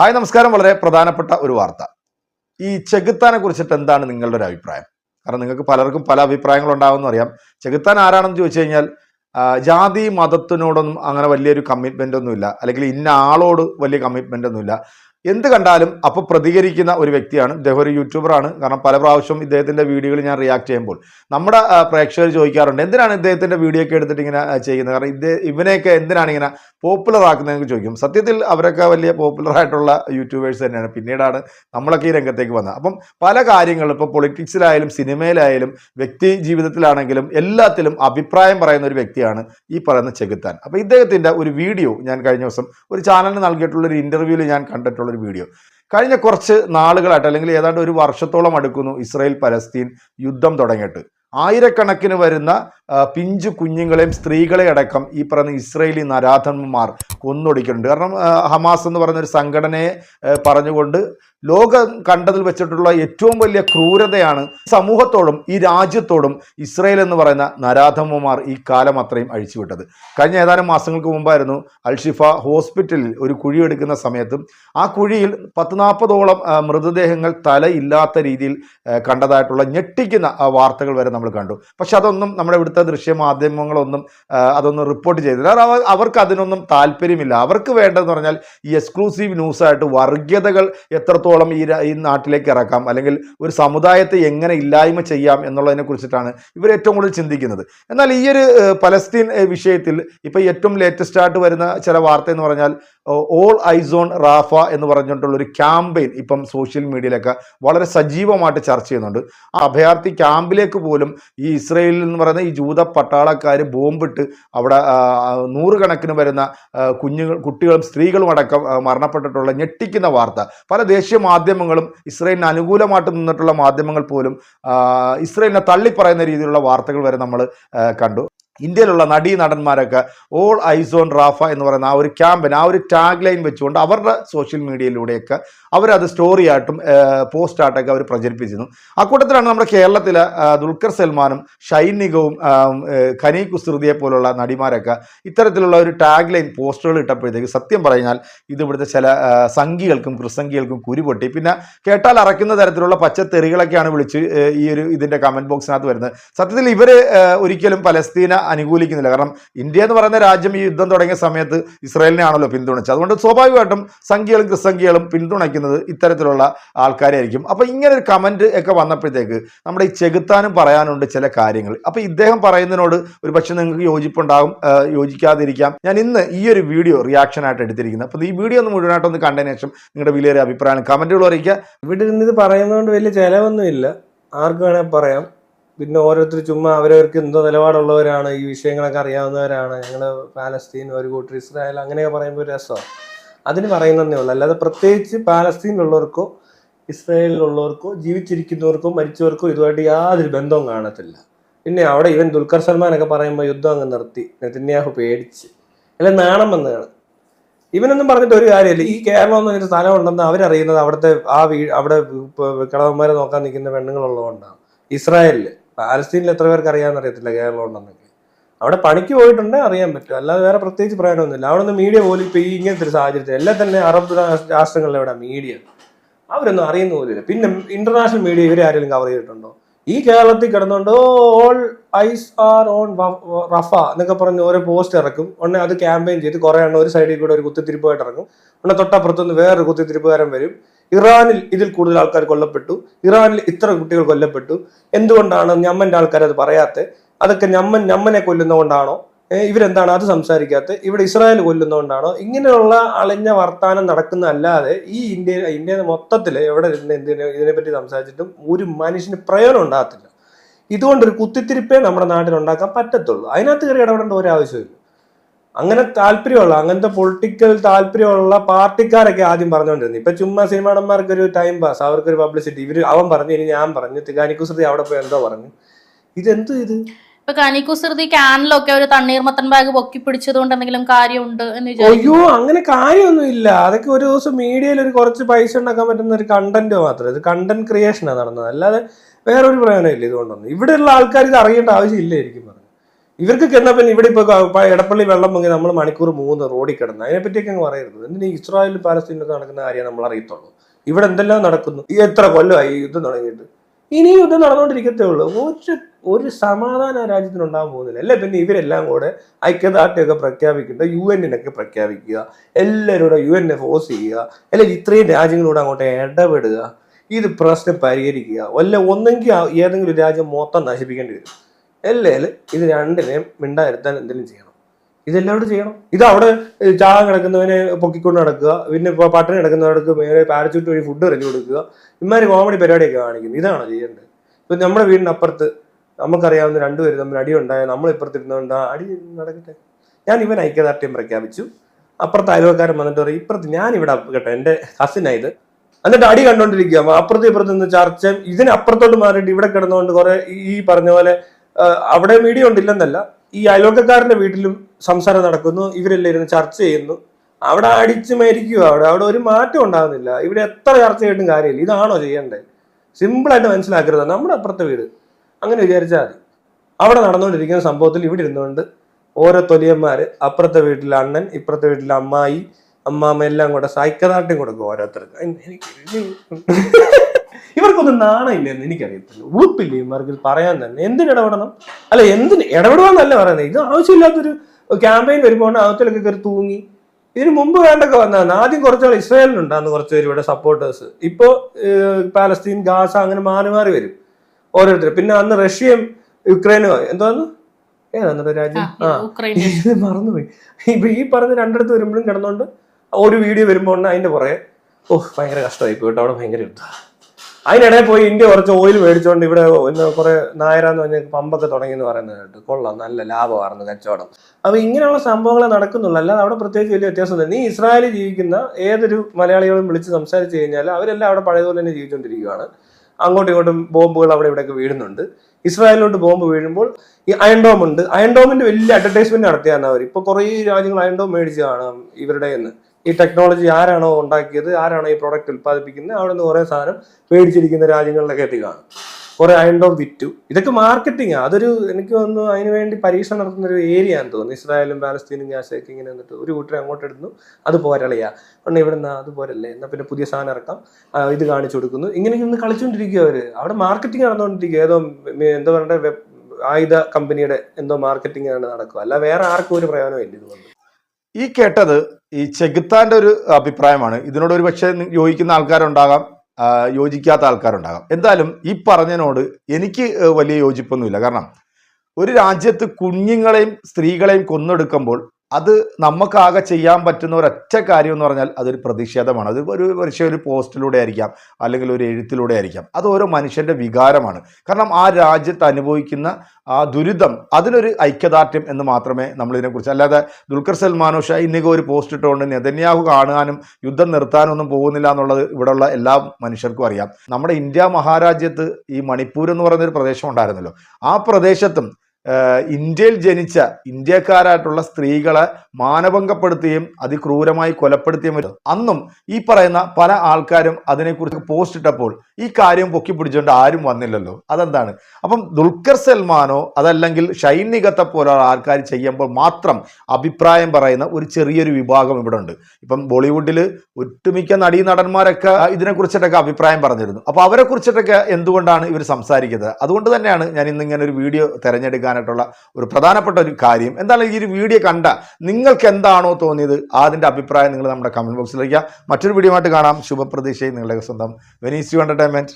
Hi നമസ്കാരം. വളരെ പ്രധാനപ്പെട്ട ഒരു വാർത്ത. ഈ ചെകുത്താനെ കുറിച്ചിട്ട് എന്താണ് നിങ്ങളുടെ ഒരു അഭിപ്രായം? കാരണം നിങ്ങൾക്ക് പലർക്കും പല അഭിപ്രായങ്ങൾ ഉണ്ടാവുമെന്ന് അറിയാം. ചെകുത്താൻ ആരാണെന്ന് ചോദിച്ചു കഴിഞ്ഞാൽ ജാതി മതത്തിനോടൊന്നും അങ്ങനെ വലിയൊരു കമ്മിറ്റ്മെന്റ് ഒന്നുമില്ല. അല്ലെങ്കിൽ ഇന്ന ആളോട് വലിയ കമ്മിറ്റ്മെന്റ് ഒന്നുമില്ല. എന്ത് കണ്ടാലും അപ്പോൾ പ്രതികരിക്കുന്ന ഒരു വ്യക്തിയാണ്. ഇദ്ദേഹം ഒരു യൂട്യൂബറാണ് കാരണം പല പ്രാവശ്യം ഇദ്ദേഹത്തിന്റെ വീഡിയോകൾ ഞാൻ റിയാക്ട് ചെയ്യുമ്പോൾ നമ്മുടെ പ്രേക്ഷകർ ചോദിക്കാറുണ്ട് എന്തിനാണ് ഇദ്ദേഹത്തിന്റെ വീഡിയോ ഒക്കെ എടുത്തിട്ട് ഇങ്ങനെ ചെയ്യുന്നത്? കാരണം ഇദ്ദേഹം ഇവനെയൊക്കെ എന്തിനാണ് ഇങ്ങനെ പോപ്പുലർ ആക്കുന്നതെന്ന് ചോദിക്കും. സത്യത്തിൽ അവരൊക്കെ വലിയ പോപ്പുലർ ആയിട്ടുള്ള യൂട്യൂബേഴ്സ് തന്നെയാണ്. പിന്നീടാണ് നമ്മളൊക്കെ ഈ രംഗത്തേക്ക് വന്നത്. അപ്പം പല കാര്യങ്ങളും ഇപ്പോൾ പൊളിറ്റിക്സിലായാലും സിനിമയിലായാലും വ്യക്തി ജീവിതത്തിലാണെങ്കിലും എല്ലാത്തിലും അഭിപ്രായം പറയുന്ന ഒരു വ്യക്തിയാണ് ഈ പറയുന്ന ചെകുത്താൻ. അപ്പോൾ ഇദ്ദേഹത്തിന്റെ ഒരു വീഡിയോ ഞാൻ കഴിഞ്ഞ ദിവസം ഒരു ചാനലിന് നൽകിയിട്ടുള്ള ഒരു ഇന്റർവ്യൂവിൽ ഞാൻ കണ്ടിട്ടുള്ള ഒരു വീഡിയോ. കഴിഞ്ഞ കുറച്ച് നാളുകളായിട്ട് അല്ലെങ്കിൽ ഏതാണ്ട് ഒരു വർഷത്തോളം അടുക്കുന്നു ഇസ്രായേൽ പലസ്തീൻ യുദ്ധം തുടങ്ങിയിട്ട്. ആയിരക്കണക്കിന് വരുന്ന പിഞ്ചു കുഞ്ഞുങ്ങളെയും സ്ത്രീകളെ അടക്കം ഈ പറയുന്ന ഇസ്രയേലി നരാധന്മാർ കൊന്നൊടിക്കുന്നുണ്ട്. കാരണം ഹമാസ് എന്ന് പറയുന്ന ഒരു സംഘടനയെ പറഞ്ഞുകൊണ്ട് ലോകം കണ്ടതിൽ വെച്ചിട്ടുള്ള ഏറ്റവും വലിയ ക്രൂരതയാണ് സമൂഹത്തോടും ഈ രാജ്യത്തോടും ഇസ്രയേൽ എന്ന് പറയുന്ന നരാധമ്മമാർ ഈ കാലം അത്രയും അഴിച്ചുവിട്ടത്. കഴിഞ്ഞ ഏതാനും മാസങ്ങൾക്ക് മുമ്പായിരുന്നു അൽഷിഫ ഹോസ്പിറ്റലിൽ ഒരു കുഴി എടുക്കുന്ന സമയത്തും ആ കുഴിയിൽ പത്ത് നാൽപ്പതോളം മൃതദേഹങ്ങൾ തലയില്ലാത്ത രീതിയിൽ കണ്ടതായിട്ടുള്ള ഞെട്ടിക്കുന്ന വാർത്തകൾ വരെ നമ്മൾ കണ്ടു. പക്ഷെ അതൊന്നും നമ്മുടെ ഇവിടുത്തെ ദൃശ്യ മാധ്യമങ്ങളൊന്നും ആ, അതൊന്നും റിപ്പോർട്ട് ചെയ്തില്ല. അവർക്ക് അതിനൊന്നും താല്പര്യമില്ല. അവർക്ക് വേണ്ടതെന്ന് പറഞ്ഞാൽ ഈ എക്സ്ക്ലൂസീവ് ന്യൂസായിട്ട് വർഗീയതകൾ എത്രത്തോളം ഈ ഈ നാട്ടിലേക്ക് ഇറക്കാം അല്ലെങ്കിൽ ഒരു സമുദായത്തെ എങ്ങനെ ഇല്ലായ്മ ചെയ്യാം എന്നുള്ളതിനെ കുറിച്ചിട്ടാണ് ഇവർ ഏറ്റവും കൂടുതൽ ചിന്തിക്കുന്നത്. എന്നാൽ ഈ ഒരു പലസ്തീൻ വിഷയത്തിൽ ഇപ്പോൾ ഏറ്റവും ലേറ്റസ്റ്റ് ആയിട്ട് വരുന്ന ചില വാർത്ത എന്ന് പറഞ്ഞാൽ ഓൾ ഐസോൺ റാഫ എന്ന് പറഞ്ഞിട്ടുള്ള ഒരു ക്യാമ്പയിൻ ഇപ്പം സോഷ്യൽ മീഡിയയിലൊക്കെ വളരെ സജീവമായിട്ട് ചർച്ച ചെയ്യുന്നുണ്ട്. ആ അഭയാർത്ഥി ക്യാമ്പിലേക്ക് പോലും ഈ ഇസ്രയേലിൽ എന്ന് പറയുന്ന ഈ ജൂത പട്ടാളക്കാർ ബോംബിട്ട് അവിടെ നൂറുകണക്കിന് വരുന്ന കുഞ്ഞുങ്ങൾ കുട്ടികളും സ്ത്രീകളും അടക്കം മരണപ്പെട്ടിട്ടുള്ള ഞെട്ടിക്കുന്ന വാർത്ത. പല ദേശീയ മാധ്യമങ്ങളും ഇസ്രയേലിന് അനുകൂലമായിട്ട് നിന്നിട്ടുള്ള മാധ്യമങ്ങൾ പോലും ഇസ്രയേലിനെ തള്ളിപ്പറയുന്ന രീതിയിലുള്ള വാർത്തകൾ വരെ നമ്മൾ കണ്ടു. ഇന്ത്യയിലുള്ള നടീ നടന്മാരൊക്കെ ഓൾ ഐസോൺ റാഫ എന്ന് പറയുന്ന ആ ഒരു ക്യാമ്പയിൻ ആ ഒരു ടാഗ് ലൈൻ വെച്ചുകൊണ്ട് അവരുടെ സോഷ്യൽ മീഡിയയിലൂടെയൊക്കെ അവരത് സ്റ്റോറിയായിട്ടും പോസ്റ്റായിട്ടൊക്കെ അവർ പ്രചരിപ്പിച്ചിരുന്നു. അക്കൂട്ടത്തിലാണ് നമ്മുടെ കേരളത്തിലെ ദുൽഖർ സൽമാനും ഷൈനികവും ഖനി കുസൃതിയെ പോലുള്ള നടിമാരൊക്കെ ഇത്തരത്തിലുള്ള ഒരു ടാഗ് ലൈൻ പോസ്റ്ററുകൾ ഇട്ടപ്പോഴത്തേക്ക് സത്യം പറഞ്ഞാൽ ഇത് ഇവിടുത്തെ ചില സംഘികൾക്കും കൃസംഗികൾക്കും കുരുപൊട്ടി. പിന്നെ കേട്ടാൽ അറയ്ക്കുന്ന തരത്തിലുള്ള പച്ചത്തെറികളൊക്കെയാണ് വിളിച്ച് ഈ ഒരു ഇതിന്റെ കമന്റ് ബോക്സിനകത്ത് വരുന്നത്. സത്യത്തിൽ ഇവർ ഒരിക്കലും പലസ്തീനെ അനുകൂലിക്കുന്നില്ല. കാരണം ഇന്ത്യ എന്ന് പറയുന്ന രാജ്യം ഈ യുദ്ധം തുടങ്ങിയ സമയത്ത് ഇസ്രായേലിനെയാണല്ലോ പിന്തുണച്ചത്. അതുകൊണ്ട് സ്വാഭാവികമായിട്ടും സംഖ്യകളും ക്രിസംഖ്യകളും പിന്തുണയ്ക്കുന്നത് ഇത്തരത്തിലുള്ള ആൾക്കാരായിരിക്കും. അപ്പോൾ ഇങ്ങനെ ഒരു കമന്റ് ഒക്കെ വന്നപ്പോഴത്തേക്ക് നമ്മുടെ ഈ ചെകുത്താനും പറയാനുണ്ട് ചില കാര്യങ്ങൾ. അപ്പോൾ ഇദ്ദേഹം പറയുന്നതിനോട് ഒരു പക്ഷേ നിങ്ങൾക്ക് യോജിപ്പുണ്ടാകും യോജിക്കാതിരിക്കാം. ഞാൻ ഇന്ന് ഈ ഒരു വീഡിയോ റിയാക്ഷൻ ആയിട്ട് എടുത്തിരിക്കുന്നത്. അപ്പോൾ ഈ വീഡിയോ ഒന്ന് മുഴുവനായിട്ടൊന്ന് കണ്ടതിന് ശേഷം നിങ്ങളുടെ വിലയേറിയ അഭിപ്രായം കമന്റുകൾ അറിയിക്കുക. ഇവിടെ ഇരുന്ന് ഇത് പറയുന്നതുകൊണ്ട് വലിയ ചിലവൊന്നുമില്ല. ആർക്ക് വേണേൽ പറയാം. പിന്നെ ഓരോരുത്തർ ചുമ്മാ അവരവർക്ക് എന്തോ നിലപാടുള്ളവരാണ് ഈ വിഷയങ്ങളൊക്കെ അറിയാവുന്നവരാണ്. ഞങ്ങൾ പാലസ്തീൻ ഒരു കൂട്ടർ ഇസ്രായേൽ അങ്ങനെയൊക്കെ പറയുമ്പോൾ രസമാണ് അതിന് പറയുന്നതേ ഉള്ളൂ. അല്ലാതെ പ്രത്യേകിച്ച് പാലസ്തീനിലുള്ളവർക്കോ ഇസ്രായേലിലുള്ളവർക്കോ ജീവിച്ചിരിക്കുന്നവർക്കോ മരിച്ചവർക്കോ ഇതുമായിട്ട് യാതൊരു ബന്ധവും കാണത്തില്ല. പിന്നെ അവിടെ ഇവൻ ദുൽഖർ സൽമാനൊക്കെ പറയുമ്പോൾ യുദ്ധം അങ്ങ് നിർത്തി. നെതന്യാഹു പേടിച്ച്. അല്ലെ നാണം വന്നതാണ്. ഇവനൊന്നും പറഞ്ഞിട്ട് ഒരു കാര്യമില്ല. ഈ കേരളം എന്ന് പറഞ്ഞൊരു സ്ഥലം ഉണ്ടെന്ന് അവരറിയുന്നത് അവിടുത്തെ ആ വീ അവിടെ കിളവന്മാരെ നോക്കാൻ നിൽക്കുന്ന പെണ്ണുങ്ങളുള്ളതുകൊണ്ടാണ്. ഇസ്രായേലിൽ. പാലസ്തീനിൽ എത്ര പേർക്ക് അറിയാമെന്ന് അറിയത്തില്ല കേരളം ഉണ്ടെന്നൊക്കെ. അവിടെ പണിക്ക് പോയിട്ടുണ്ട് അറിയാൻ പറ്റും. അല്ലാതെ വേറെ പ്രത്യേകിച്ച് പറയാനൊന്നുമില്ല. അവിടെ നിന്ന് മീഡിയ പോലും ഇപ്പൊ ഈ ഇങ്ങനത്തെ ഒരു സാഹചര്യത്തിൽ എല്ലാം തന്നെ അറബ് രാ- രാഷ്ട്രങ്ങളിലെ എവിടെ മീഡിയ? അവരൊന്നും അറിയുന്ന പോലുമില്ല പിന്നെ ഇന്റർനാഷണൽ മീഡിയ ഇവരെ ആരെങ്കിലും കവർ ചെയ്തിട്ടുണ്ടോ? ഈ കേരളത്തിൽ കിടന്നുകൊണ്ട് all eyes are on Rafah എന്നൊക്കെ പറഞ്ഞ് ഓരോ പോസ്റ്റ് ഇറക്കും. ഉടനെ അത് ക്യാമ്പയിൻ ചെയ്ത് കുറെ എണ്ണം ഒരു സൈഡിൽ കൂടെ ഒരു കുത്തിത്തിരിപ്പായിട്ട് ഇറങ്ങും. ഉടനെ തൊട്ടപ്പുറത്തുനിന്ന് വേറൊരു കുത്തിത്തിരിപ്പുകാരൻ വരും. ഇറാനിൽ ഇതിൽ കൂടുതൽ ആൾക്കാർ കൊല്ലപ്പെട്ടു. ഇറാനിൽ ഇത്ര കുട്ടികൾ കൊല്ലപ്പെട്ടു. എന്തുകൊണ്ടാണ് ഞമ്മന്റെ ആൾക്കാർ അത് പറയാത്തത്? അതൊക്കെ ഞമ്മൻ ഞമ്മനെ കൊല്ലുന്നതുകൊണ്ടാണോ? ഇവരെന്താണ് അത് സംസാരിക്കാത്ത? ഇവിടെ ഇസ്രായേൽ കൊല്ലുന്നതുകൊണ്ടാണോ ഇങ്ങനെയുള്ള അളിഞ്ഞ വർത്താനം നടക്കുന്നതല്ലാതെ ഈ ഇന്ത്യ ഇന്ത്യ മൊത്തത്തിൽ എവിടെ ഇതിനെപ്പറ്റി സംസാരിച്ചിട്ടും ഒരു മനുഷ്യന് പ്രയോജനം ഉണ്ടാകത്തില്ല. ഇതുകൊണ്ടൊരു കുത്തിത്തിരിപ്പേ നമ്മുടെ നാട്ടിൽ ഉണ്ടാക്കാൻ പറ്റത്തുള്ളൂ. അതിനകത്ത് കയറി ഇടപെടേണ്ട ഒരു ആവശ്യമില്ല അങ്ങനെ താല്പര്യമുള്ള അങ്ങനത്തെ പൊളിറ്റിക്കൽ താല്പര്യമുള്ള പാർട്ടിക്കാരൊക്കെ ആദ്യം പറഞ്ഞുകൊണ്ടിരുന്നു ഇപ്പൊ ചുമ്മാ സിനിമാടന്മാർക്ക് ഒരു ടൈം പാസ് അവർക്കൊരു പബ്ലിസിറ്റി ഇവർ അവൻ പറഞ്ഞു ഇനി ഞാൻ പറഞ്ഞു. തികാനിക്കുസൃതി അവിടെ പോയി എന്തോ പറഞ്ഞു. ഇതെന്ത് ഇത്? ഇപ്പൊ കനിക്കുസൃതി ക്യാനിലൊക്കെ ഒരു തണ്ണീർമത്തൻ ബാഗ് പൊക്കി പിടിച്ചത് കൊണ്ട് എന്തെങ്കിലും കാര്യമുണ്ട് എന്ന് വിചാരിക്കും അയ്യോ അങ്ങനെ കാര്യമൊന്നും ഇല്ല അതൊക്കെ ഒരു ദിവസം മീഡിയയിൽ ഒരു കുറച്ച് പൈസ ഉണ്ടാക്കാൻ പറ്റുന്ന ഒരു കണ്ടന്റ് മാത്രം. ഇത് കണ്ടന്റ് ക്രിയേഷനാണ് നടന്നത്. അല്ലാതെ വേറൊരു പ്രയോജനം ഇല്ല ഇതുകൊണ്ടൊന്നും. ഇവിടെയുള്ള ആൾക്കാർ ഇത് അറിയേണ്ട ആവശ്യമില്ലായിരിക്കും പറഞ്ഞു. ഇവർക്ക് എന്നാ പിന്നെ ഇവിടെ ഇപ്പൊ എടപ്പള്ളി വെള്ളം പൊങ്ങി നമ്മൾ മണിക്കൂർ മൂന്ന് റോഡിൽ കിടന്ന് അതിനെപ്പറ്റിയൊക്കെ അങ്ങ് പറയരുത്. എന്തിനാ ഇസ്രായേലും പാലസ്തീനൊക്കെ നടക്കുന്ന കാര്യം നമ്മൾ അറിയത്തുള്ളൂ? ഇവിടെ എന്തെല്ലാം നടക്കുന്നു? എത്ര കൊല്ലമായി യുദ്ധം തുടങ്ങിയിട്ട്? ഇനി യുദ്ധം നടന്നുകൊണ്ടിരിക്കത്തേ ഉള്ളൂ. ഒരു സമാധാന ആ രാജ്യത്തിന് ഉണ്ടാകാൻ പോകുന്നില്ല. അല്ലേ പിന്നെ ഇവരെല്ലാം കൂടെ ഐക്യദാർഢ്യമൊക്കെ പ്രഖ്യാപിക്കേണ്ട യു എന്നിനൊക്കെ പ്രഖ്യാപിക്കുക. എല്ലാവരോടും യു എന്നെ ഫോഴ്സ് ചെയ്യുക. അല്ലെങ്കിൽ ഇത്രയും രാജ്യങ്ങളോട് അങ്ങോട്ട് ഇടപെടുക. ഇത് പ്രശ്നം പരിഹരിക്കുക. വല്ല ഒന്നെങ്കിൽ ഏതെങ്കിലും ഒരു രാജ്യം മൊത്തം നശിപ്പിക്കേണ്ടി വരും. അല്ലെങ്കിൽ ഇത് രണ്ടിനെയും മിണ്ടായിരുത്താൻ എന്തെങ്കിലും ചെയ്യണം. ഇതെല്ലാവരും ചെയ്യണം. ഇത് അവിടെ ചാകം കിടക്കുന്നവനെ പൊക്കിക്കൊണ്ട് നടക്കുക. പിന്നെ ഇപ്പോൾ പട്ടിണി കിടക്കുന്നവർക്ക് മേലെ പാരച്യൂട്ട് വഴി ഫുഡ് എറിഞ്ഞു കൊടുക്കുക. ഇമാര് കോമഡി പരിപാടിയൊക്കെ കാണിക്കുന്നു. ഇതാണ് ചെയ്യേണ്ടത്? ഇപ്പം നമ്മുടെ വീടിന് അപ്പുറത്ത് നമുക്കറിയാവുന്ന രണ്ടുപേരും തമ്മിൽ അടി ഉണ്ടായ നമ്മൾ ഇപ്പുറത്ത് ഇരുന്നുകൊണ്ട് ആ അടി നടക്കട്ടെ. ഞാൻ ഇവൻ ഐക്യദാർഢ്യം പ്രഖ്യാപിച്ചു. അപ്പുറത്തെ അയൽവക്കാരൻ വന്നിട്ട് പറയും ഇപ്പുറത്ത് ഞാൻ ഇവിടെ കേട്ടോ എന്റെ കസിനായത് എന്നിട്ട് അടി കണ്ടോണ്ടിരിക്കുക അപ്പുറത്ത് ഇപ്പുറത്ത് നിന്ന് ചർച്ച ഇതിനപ്പുറത്തോട്ട് മാറിയിട്ട് ഇവിടെ കിടന്നുകൊണ്ട് കുറെ ഈ പറഞ്ഞ പോലെ അവിടെ മീഡിയ ഉണ്ടില്ലെന്നല്ല ഈ അയൽവക്കക്കാരന്റെ വീട്ടിലും സംസാരം നടക്കുന്നു ഇവരെല്ലാം ഇരുന്ന് ചർച്ച ചെയ്യുന്നു. അവിടെ അടിച്ചു മരിക്കുക അവിടെ. അവിടെ ഒരു മാറ്റം ഉണ്ടാകുന്നില്ല. ഇവിടെ എത്ര ചർച്ച ചെയ്തിട്ടും കാര്യമില്ല. ഇതാണോ ചെയ്യേണ്ടത്? സിമ്പിളായിട്ട് മനസ്സിലാക്കരുത്. നമ്മുടെ അപ്പുറത്തെ വീട്. അങ്ങനെ വിചാരിച്ചാൽ മതി. അവിടെ നടന്നുകൊണ്ടിരിക്കുന്ന സംഭവത്തിൽ ഇവിടെ ഇരുന്നുകൊണ്ട് ഓരോ തൊലിയന്മാർ അപ്പുറത്തെ വീട്ടിലെ അണ്ണൻ ഇപ്പുറത്തെ വീട്ടിലെ അമ്മായി അമ്മാമ്മ എല്ലാം കൂടെ സൈക്കദാർഢ്യം കൊടുക്കും ഓരോരുത്തർക്ക്. ഇവർക്കൊന്നും നാണയില്ലെന്ന് എനിക്കറിയത്തില്ല. ഉളുപ്പില്ല ഇവർക്ക് പറയാൻ തന്നെ. എന്തിന് ഇടപെടണം? അല്ല എന്തിന് ഇടപെടുവാന്നല്ല പറയുന്നത്. ഇത് ആവശ്യമില്ലാത്തൊരു ക്യാമ്പയിൻ വരുമ്പോൾ അകത്തിലൊക്കെ കയറി തൂങ്ങി. ഇതിന് മുമ്പ് വേണ്ടൊക്കെ വന്നതാണ്. ആദ്യം കുറച്ചാൾ ഇസ്രായേലിനുണ്ടായിരുന്നു കുറച്ച് പേര് ഇവിടെ സപ്പോർട്ടേഴ്സ്. ഇപ്പോൾ പാലസ്തീൻ ഗാസ അങ്ങനെ മാറി മാറി വരും. ഓരോരുത്തർ പിന്നെ അന്ന് റഷ്യയും യുക്രൈനും എന്താന്ന് ഏതാ രാജ്യം? ആ ഇത് മറന്നുപോയി. ഇപ്പൊ ഈ പറഞ്ഞ രണ്ടിടത്ത് വരുമ്പോഴും കിടന്നോണ്ട് ഒരു വീഡിയോ വരുമ്പോൾ അതിന്റെ പുറകെ. ഓ ഭയങ്കര കഷ്ടമായി പോയിട്ട് അവിടെ ഭയങ്കര യുദ്ധം. അതിനിടയിൽ പോയി ഇന്ത്യ കുറച്ച് ഓയിൽ മേടിച്ചോണ്ട് ഇവിടെ കുറെ നായരാന്ന് പറഞ്ഞ പമ്പൊക്കെ തുടങ്ങി എന്ന് പറയുന്നത് കേട്ടു. കൊള്ളാം നല്ല ലാഭമായിരുന്നു കച്ചവടം. അപ്പൊ ഇങ്ങനെയുള്ള സംഭവങ്ങൾ നടക്കുന്നുള്ളൂ. അല്ലാതെ അവിടെ പ്രത്യേകിച്ച് വലിയ വ്യത്യാസമൊന്നും നീ ഇസ്രായേലിൽ ജീവിക്കുന്ന ഏതൊരു മലയാളികളും വിളിച്ച് സംസാരിച്ചു കഴിഞ്ഞാൽ അവരെല്ലാം അവിടെ പഴയതുപോലെ തന്നെ ജീവിച്ചുകൊണ്ടിരിക്കുകയാണ് അങ്ങോട്ടും ഇങ്ങോട്ടും ബോംബുകൾ അവിടെ ഇവിടെയൊക്കെ വീഴുന്നുണ്ട്. ഇസ്രായേലിലോട്ട് ബോംബ് വീഴുമ്പോൾ ഈ അയൺ ഡോം ഉണ്ട്. അയൺ ഡോമിന്റെ വലിയ അഡ്വർടൈസ്മെന്റ് നടത്തിയാണ് അവർ. ഇപ്പൊ കുറേ രാജ്യങ്ങൾ അയൺ ഡോം മേടിച്ച് കാണാം ഇവരുടെ നിന്ന് ഈ ടെക്നോളജി ആരാണോ ഉണ്ടാക്കിയത് ആരാണോ ഈ പ്രോഡക്റ്റ് ഉൽപ്പാദിപ്പിക്കുന്നത് അവിടെ നിന്ന് കുറേ സാധനം മേടിച്ചിരിക്കുന്ന രാജ്യങ്ങളിലൊക്കെ എത്തി കാണും. കുറെ അയൺഡോം വിറ്റു. ഇതൊക്കെ മാർക്കറ്റിംഗ് അതൊരു എനിക്ക് തോന്നുന്നു അതിന് വേണ്ടി പരീക്ഷണം നടത്തുന്ന ഒരു ഏരിയ ആണെന്ന് തോന്നുന്നു. ഇസ്രായേലും പാലസ്തീനും ഗാസയൊക്കെ ഇങ്ങനെ എന്നിട്ട് ഒരു കൂട്ടരെ അങ്ങോട്ട് ഇടുന്നു. അത് പോരളയാ. ഉണ്ട് ഇവിടെ നിന്ന് അത് പോരല്ലേ. എന്നാ പിന്നെ പുതിയ സാധനം ഇറക്കാം. ഇത് കാണിച്ചു കൊടുക്കുന്നു. ഇങ്ങനെ ഇങ്ങനെ കളിച്ചുകൊണ്ടിരിക്കുക അവർ. അവിടെ മാർക്കറ്റിംഗ് നടന്നുകൊണ്ടിരിക്കുക ഏതോ എന്താ പറയണ്ടേ ആയുധ കമ്പനിയുടെ എന്തോ മാർക്കറ്റിംഗ് ആണ് നടക്കുക. അല്ല വേറെ ആർക്കും ഒരു പ്രയോജനമില്ല ഇതുകൊണ്ട്. ഈ കേട്ടത് ഈ ചെകുത്താന്റെ ഒരു അഭിപ്രായമാണ്. ഇതിനോട് ഒരു പക്ഷേ യോജിക്കുന്ന ആൾക്കാരുണ്ടാകാം. യോജിക്കാത്ത ആൾക്കാരുണ്ടാകാം. എന്തായാലും ഈ പറഞ്ഞതിനോട് എനിക്ക് വലിയ യോജിപ്പൊന്നുമില്ല. കാരണം ഒരു രാജ്യത്ത് കുഞ്ഞുങ്ങളെയും സ്ത്രീകളെയും കൊന്നെടുക്കുമ്പോൾ അത് നമുക്കാകെ ചെയ്യാൻ പറ്റുന്ന ഒരൊറ്റ കാര്യം എന്ന് പറഞ്ഞാൽ അതൊരു പ്രതിഷേധമാണ്. അത് ഒരു പക്ഷേ ഒരു പോസ്റ്റിലൂടെ ആയിരിക്കാം അല്ലെങ്കിൽ ഒരു എഴുത്തിലൂടെ ആയിരിക്കാം. അത് ഓരോ മനുഷ്യന്റെ വികാരമാണ്. കാരണം ആ രാജ്യത്ത് അനുഭവിക്കുന്ന ആ ദുരിതം അതിനൊരു ഐക്യദാർഢ്യം എന്ന് മാത്രമേ നമ്മളിതിനെക്കുറിച്ച് അല്ലാതെ ദുൽഖർ സൽമാനോ ഷൈനിക ഒരു പോസ്റ്റ് ഇട്ടുകൊണ്ട് നെതന്യാഹു കാണാനും യുദ്ധം നിർത്താനൊന്നും പോകുന്നില്ല എന്നുള്ളത് ഇവിടെയുള്ള എല്ലാ മനുഷ്യർക്കും അറിയാം. നമ്മുടെ ഇന്ത്യ മഹാരാജ്യത്ത് ഈ മണിപ്പൂർ എന്ന് പറയുന്ന ഒരു പ്രദേശം ഉണ്ടായിരുന്നല്ലോ. ആ പ്രദേശത്തും ഇന്ത്യയിൽ ജനിച്ച ഇന്ത്യക്കാരായിട്ടുള്ള സ്ത്രീകളെ മാനഭംഗപ്പെടുത്തുകയും അതിക്രൂരമായി കൊലപ്പെടുത്തുകയും അന്നും ഈ പറയുന്ന പല ആൾക്കാരും അതിനെക്കുറിച്ച് പോസ്റ്റ് ഇട്ടപ്പോൾ ഈ കാര്യം പൊക്കി പിടിച്ചുകൊണ്ട് ആരും വന്നില്ലല്ലോ. അതെന്താണ്? അപ്പം ദുൽഖർ സൽമാനോ അതല്ലെങ്കിൽ ഷൈൻ നിഗത്തെ പോലുള്ള ആൾക്കാർ ചെയ്യുമ്പോൾ മാത്രം അഭിപ്രായം പറയുന്ന ഒരു ചെറിയൊരു വിഭാഗം ഇവിടെ ഉണ്ട് ഇപ്പം ബോളിവുഡിൽ ഒട്ടുമിക്ക നടീ നടന്മാരൊക്കെ ഇതിനെക്കുറിച്ചിട്ടൊക്കെ അഭിപ്രായം പറഞ്ഞിരുന്നു. അപ്പോൾ അവരെ കുറിച്ചിട്ടൊക്കെ എന്തുകൊണ്ടാണ് ഇവർ സംസാരിക്കുന്നത്? അതുകൊണ്ട് തന്നെയാണ് ഞാൻ ഇന്ന് ഇങ്ങനെ ഒരു വീഡിയോ തിരഞ്ഞെടുക്കാനായിട്ടുള്ള ഒരു പ്രധാനപ്പെട്ട ഒരു കാര്യം. എന്താണ് ഈ ഒരു വീഡിയോ കണ്ട നിങ്ങൾക്ക് എന്താണോ തോന്നിയത് അതിന്റെ അഭിപ്രായം നിങ്ങൾ നമ്മുടെ കമന്റ് ബോക്സിൽ മറ്റൊരു വീഡിയോ ആയിട്ട് കാണാം. ശുഭപ്രതീക്ഷയും നിങ്ങളുടെ സ്വന്തം വെനീസ് എന്റർടൈൻമെന്റ്